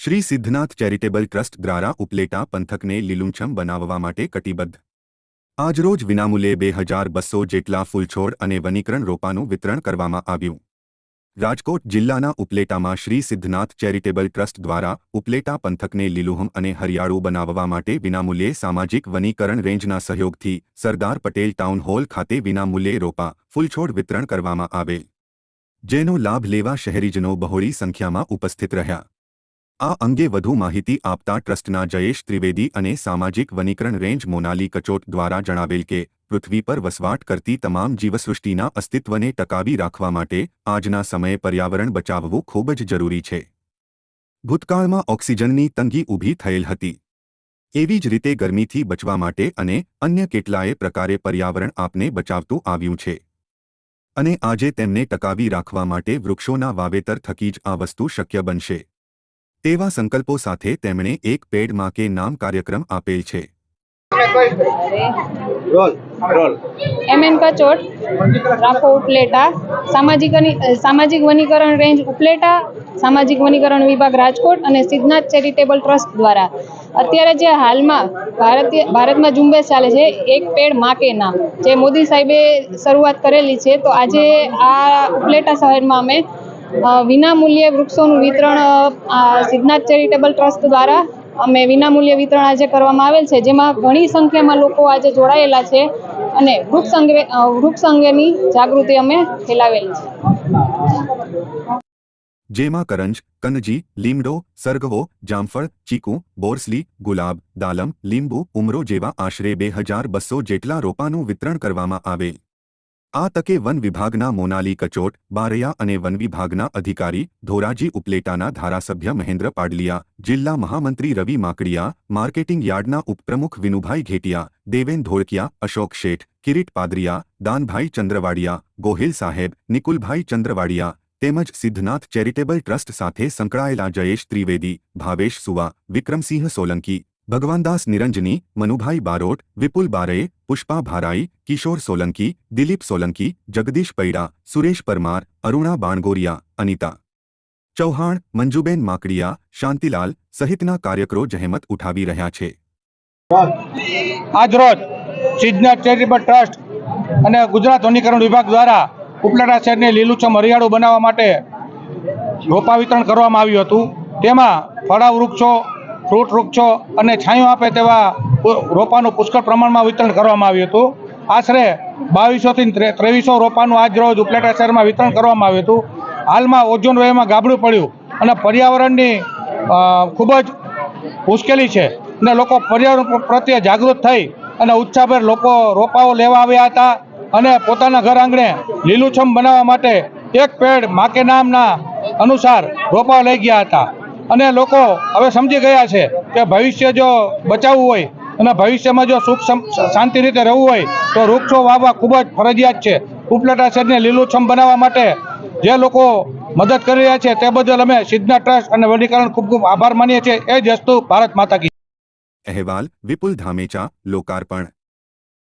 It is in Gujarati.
શ્રી સિદ્ધનાથ ચેરિટેબલ ટ્રસ્ટ દ્વારા ઉપલેટા પંથકને લીલુંછમ બનાવવા માટે કટિબદ્ધ. આજરોજ વિનામૂલ્યે બે હજાર બસો જેટલા ફૂલછોડ અને વનીકરણ રોપાનું વિતરણ કરવામાં આવ્યું. રાજકોટ જિલ્લાના ઉપલેટામાં શ્રી સિદ્ધનાથ ચેરિટેબલ ટ્રસ્ટ દ્વારા ઉપલેટા પંથકને લીલુહમ અને હરિયાળું બનાવવા માટે વિનામૂલ્યે સામાજિક વનીકરણ રેન્જના સહયોગથી સરદાર પટેલ ટાઉન હોલ ખાતે વિનામૂલ્યે રોપા, ફૂલછોડ વિતરણ કરવામાં આવેલ. જેનો લાભ લેવા શહેરીજનો બહોળી સંખ્યામાં ઉપસ્થિત રહ્યા. આ અંગે વધુ માહિતી આપતા ટ્રસ્ટના જયેશ ત્રિવેદી અને સામાજિક વનીકરણ રેન્જ મોનાલી કચોટ દ્વારા જણાવેલ કે, પૃથ્વી પર વસવાટ કરતી તમામ જીવસૃષ્ટિના અસ્તિત્વને ટકાવી રાખવા માટે આજના સમયે પર્યાવરણ બચાવવું ખૂબ જ જરૂરી છે. ભૂતકાળમાં ઓક્સિજનની તંગી ઊભી થયેલ હતી. એવી જ રીતે ગરમીથી બચવા માટે અને અન્ય કેટલાય પ્રકારે પર્યાવરણ આપને બચાવતું આવ્યું છે. અને આજે તેમને ટકાવી રાખવા માટે વૃક્ષોના વાવેતર થકી જ આ વસ્તુ શક્ય બનશે. તેવા સંકલ્પો સાથે તેમણે એક પેડમાં કે નામ કાર્યક્રમ આપેલ છે. કચોટ ઉપલેટા સામાજિક અને- સામાજિક વનીકરણ રેન્જ ઉપલેટા સામાજિક વનીકરણ વિભાગ રાજકોટ અને સિદ્ધનાથ ચેરિટેબલ ટ્રસ્ટ દ્વારા. અત્યારે જે હાલમાં ભારતીય ભારતમાં ઝુંબેશ ચાલે છે એક પેડ માકે નામ. જે મોદી સાહેબે શરૂઆત કરેલી છે તો આજે આ ઉપલેટા શહેરમાં અમે વિનામૂલ્યે વૃક્ષોનું વિતરણ સિદ્ધનાથ ચેરિટેબલ ટ્રસ્ટ દ્વારા અમે વિનામૂલ્યે વિતરણ આજે કરવામાં આવેલ છે. જેમાં ઘણી સંખ્યામાં લોકો આજે જોડાયેલા છે અને વૃક્ષ અંગે વૃક્ષ અંગેની જાગૃતિ અમે ફેલાવેલી છે. જેમાં કરંજ, કનજી, લીમડો, સરગવો, જામફળ, ચીકુ, બોરસલી, ગુલાબ, દાલમ, લીંબુ, ઉમરો જેવા આશરે બે હજાર બસો જેટલા રોપાનું વિતરણ કરવામાં આવેલ. આ તકે વન વિભાગના મોનાલી કચોટ બારૈયા અને વન વિભાગના અધિકારી ધોરાજી ઉપલેટાના ધારાસભ્ય મહેન્દ્ર પાડલિયા જિલ્લા મહામંત્રી રવિ માકડિયા માર્કેટિંગ યાર્ડના ઉપપ્રમુખ વિનુભાઈ ઘેટિયા દેવેન ધોળકિયા અશોક શેઠ કિરીટ પાદરિયા દાનભાઈ ચંદ્રવાડિયા ગોહિલ સાહેબ નિકુલભાઈ ચંદ્રવાડિયા તેમજ સિદ્ધનાથ ચેરિટેબલ ટ્રસ્ટ સાથે સંકળાયેલા જયેશ ત્રિવેદી ભાવેશ સુવા વિક્રમસિંહ સોલંકી ભગવાનદાસ નિરંજની, મનુભાઈ બારોટ, વિપુલ બારે, પુષ્પા ભારાઈ, કિશોર સોલંકી, દિલીપ સોલંકી, જગદીશ પૈડા, સુરેશ પરમાર, અરુણા બાણગોરિયા, અનિતા ચૌહાણ, મંજુબેન માકડિયા, શાંતિલાલ સહિતના કાર્યકરો જહેમત ઉઠાવી રહ્યા છે. આજરોજ સિદ્ધનાથ ચેરિટેબલ ટ્રસ્ટ અને ગુજરાત વનીકરણ વિભાગ દ્વારા ઉપલેટા શહેરને લીલુંછમ હરિયાળું બનાવવા માટે રોપા વિતરણ કરવામાં આવ્યું હતું. તેમાં ફળા, વૃક્ષો ફ્રૂટ વૃક્ષો અને છાંયો આપે તેવા રોપાનું પુષ્કળ પ્રમાણમાં વિતરણ કરવામાં આવ્યું હતું. આશરે બાવીસોથી ત્રેવીસો રોપાનું આજ રોજ ઉપલેટા શહેરમાં વિતરણ કરવામાં આવ્યું હતું. હાલમાં ઓઝોન વાયુમાં ગાબડું પડ્યું અને પર્યાવરણની ખૂબ જ મુશ્કેલી છે અને લોકો પર્યાવરણ પ્રત્યે જાગૃત થઈ અને ઉત્સાહભેર લોકો રોપાઓ લેવા આવ્યા હતા અને પોતાના ઘર આંગણે લીલુંછમ બનાવવા માટે એક પેડ માકે નામના અનુસાર રોપાઓ લઈ ગયા હતા. અને લોકો હવે સમજી ગયા છે કે ભવિષ્ય જો બચાવવું હોય અને ભવિષ્યમાં જો સુખ શાંતિ રીતે રહેવું હોય, તો વૃક્ષો વાવવા ખૂબ જ ફરજિયાત છે. ઉપલેટા શહેરને લીલુંછમ બનાવવા માટે જે લોકો મદદ કરી રહ્યા છે તે બદલ અમે સિદ્ધના ટ્રસ્ટ અને વનીકરણ ખૂબ ખૂબ આભાર માનીએ છીએ. એ જ વસ્તુ ભારત માતા કી અહેવાલ વિપુલ ધામેચા, લોકાર્પણ.